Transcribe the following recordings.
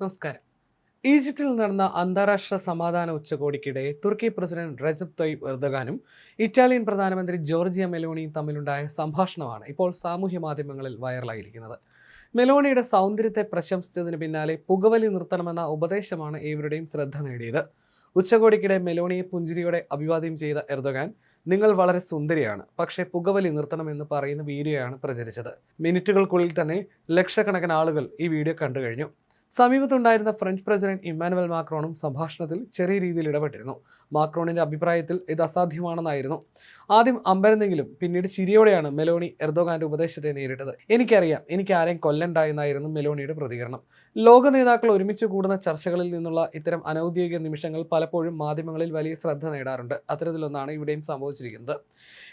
നമസ്കാരം. ഈജിപ്തിൽ നടന്ന അന്താരാഷ്ട്ര സമാധാന ഉച്ചകോടിക്കിടെ തുർക്കി പ്രസിഡന്റ് റജബ് തൊയ്ബ് എർദഗാനും ഇറ്റാലിയൻ പ്രധാനമന്ത്രി ജോർജിയ മെലോണിയും തമ്മിലുണ്ടായ സംഭാഷണമാണ് ഇപ്പോൾ സാമൂഹ്യ മാധ്യമങ്ങളിൽ വൈറലായിരിക്കുന്നത്. മെലോണിയുടെ സൗന്ദര്യത്തെ പ്രശംസിച്ചതിന് പിന്നാലെ പുകവലി നിർത്തണമെന്ന ഉപദേശമാണ് ഏവരുടെയും ശ്രദ്ധ നേടിയത്. ഉച്ചകോടിക്കിടെ മെലോണിയെ പുഞ്ചിരിയോടെ അഭിവാദ്യം ചെയ്ത എർദോഗാൻ നിങ്ങൾ വളരെ സുന്ദരിയാണ് പക്ഷേ പുകവലി നിർത്തണമെന്ന് പറയുന്ന വീഡിയോയാണ് പ്രചരിച്ചത്. മിനിറ്റുകൾക്കുള്ളിൽ തന്നെ ലക്ഷക്കണക്കിന് ആളുകൾ ഈ വീഡിയോ കണ്ടു കഴിഞ്ഞു സമീപത്തുണ്ടായിരുന്ന ഫ്രഞ്ച് പ്രസിഡന്റ് ഇമ്മാനുവൽ മാക്രോണും സംഭാഷണത്തിൽ ചെറിയ രീതിയിൽ ഇടപെട്ടിരുന്നു. മാക്രോണിന്റെ അഭിപ്രായത്തിൽ ഇത് അസാധ്യമാണെന്നായിരുന്നു. ആദ്യം അമ്പരന്നെങ്കിലും പിന്നീട് ചിരിയോടെയാണ് മെലോണി എർദോഗാന്റെ ഉപദേശത്തെ നേരിട്ടത്. എനിക്കറിയാം എനിക്ക് ആരെയും കൊല്ലണ്ട എന്നായിരുന്നു മെലോണിയുടെ പ്രതികരണം. ലോക നേതാക്കൾ ഒരുമിച്ച് കൂടുന്ന ചർച്ചകളിൽ നിന്നുള്ള ഇത്തരം അനൗദ്യോഗിക നിമിഷങ്ങൾ പലപ്പോഴും മാധ്യമങ്ങളിൽ വലിയ ശ്രദ്ധ നേടാറുണ്ട്. അത്തരത്തിലൊന്നാണ് ഇവിടെയും സംഭവിച്ചിരിക്കുന്നത്.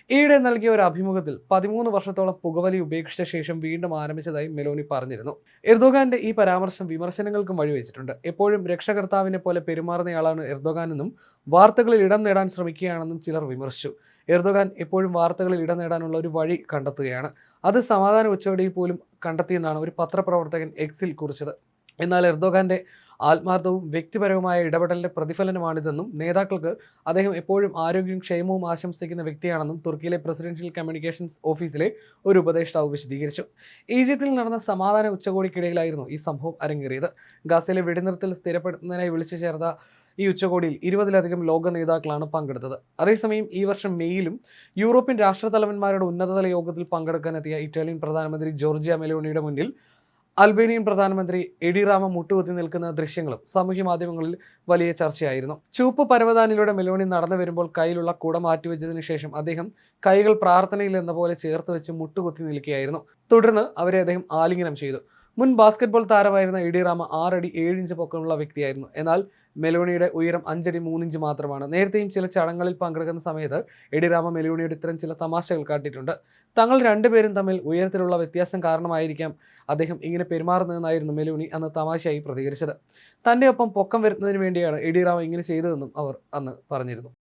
ഈയിടെ നൽകിയ ഒരു അഭിമുഖത്തിൽ പതിമൂന്ന് വർഷത്തോളം പുകവലി ഉപേക്ഷിച്ച ശേഷം വീണ്ടും ആരംഭിച്ചതായി മെലോണി പറഞ്ഞിരുന്നു. എർദോഗാന്റെ ഈ പരാമർശം വിമർശനങ്ങൾക്കും വഴിവെച്ചിട്ടുണ്ട്. എപ്പോഴും രക്ഷകർത്താവിനെ പോലെ പെരുമാറുന്നയാളാണ് എർദോഗാൻ എന്നും വാർത്തകളിൽ ഇടം നേടാൻ ശ്രമിക്കുകയാണെന്നും ചിലർ വിമർശിച്ചു. എർദോഗാൻ എപ്പോഴും വാർത്തകളിൽ ഇടം നേടാനുള്ള ഒരു വഴി കണ്ടെത്തുകയാണ്. അത് സമാധാന ഉച്ചകോടിയിൽ പോലും കണ്ടെത്തിയെന്നാണ് ഒരു പത്രപ്രവർത്തകൻ എക്സിൽ കുറിച്ചത്. എന്നാൽ എർദോഗാന്റെ ആത്മാർത്ഥവും വ്യക്തിപരവുമായ ഇടപെടലിന്റെ പ്രതിഫലനമാണിതെന്നും നേതാക്കൾക്ക് അദ്ദേഹം എപ്പോഴും ആരോഗ്യവും ക്ഷേമവും ആശംസിക്കുന്ന വ്യക്തിയാണെന്നും തുർക്കിയിലെ പ്രസിഡൻഷ്യൽ കമ്മ്യൂണിക്കേഷൻസ് ഓഫീസിലെ ഒരു ഉപദേഷ്ടാവ് വിശദീകരിച്ചു. ഈജിപ്തിൽ നടന്ന സമാധാന ഉച്ചകോടിക്കിടയിലായിരുന്നു ഈ സംഭവം അരങ്ങേറിയത്. ഗാസയിലെ വെടിനിർത്തൽ സ്ഥിരപ്പെടുത്തുന്നതിനായി വിളിച്ചു ചേർത്ത ഈ ഉച്ചകോടിയിൽ ഇരുപതിലധികം ലോക നേതാക്കളാണ് പങ്കെടുത്തത്. അതേസമയം ഈ വർഷം മെയ്യിലും യൂറോപ്യൻ രാഷ്ട്രതലവന്മാരുടെ ഉന്നതതല യോഗത്തിൽ പങ്കെടുക്കാനെത്തിയ ഇറ്റാലിയൻ പ്രധാനമന്ത്രി ജോർജിയ മെലോണിയുടെ മുന്നിൽ അൽബേനിയൻ പ്രധാനമന്ത്രി എഡിറാമ മുട്ടുകുത്തി നിൽക്കുന്ന ദൃശ്യങ്ങളും സാമൂഹ്യ മാധ്യമങ്ങളിൽ വലിയ ചർച്ചയായിരുന്നു. ചൂപ്പ് പരവതാനിലൂടെ മെലോണി നടന്നു വരുമ്പോൾ കയ്യിലുള്ള കുട മാറ്റിവെച്ചതിനു ശേഷം അദ്ദേഹം കൈകൾ പ്രാർത്ഥനയിൽ എന്ന പോലെ ചേർത്ത് വെച്ച് മുട്ടുകുത്തി നിൽക്കുകയായിരുന്നു. തുടർന്ന് അവരെ അദ്ദേഹം ആലിംഗനം ചെയ്തു. മുൻ ബാസ്കറ്റ്ബോൾ താരമായിരുന്ന ഇ ഡി റാമ ആറടി ഏഴ് ഇഞ്ച് പൊക്കമുള്ള വ്യക്തിയായിരുന്നു. എന്നാൽ മെലോണിയുടെ ഉയരം അഞ്ചടി മൂന്നിഞ്ച് മാത്രമാണ്. നേരത്തെയും ചില ചടങ്ങുകളിൽ പങ്കെടുക്കുന്ന സമയത്ത് എഡിറാമ മെലോണിയുടെ ഇത്തരം ചില തമാശകൾ കാട്ടിയിട്ടുണ്ട്. തങ്ങൾ രണ്ടുപേരും തമ്മിൽ ഉയരത്തിലുള്ള വ്യത്യാസം കാരണമായിരിക്കാം അദ്ദേഹം ഇങ്ങനെ പെരുമാറുന്നതെന്നായിരുന്നു മെലോണി അന്ന് തമാശയായി പ്രതികരിച്ചത്. തന്റെ ഒപ്പം പൊക്കം വരുന്നതിന് വേണ്ടിയാണ് എഡിറാമ ഇങ്ങനെ ചെയ്തതെന്നും അവർ അന്ന് പറഞ്ഞിരുന്നു.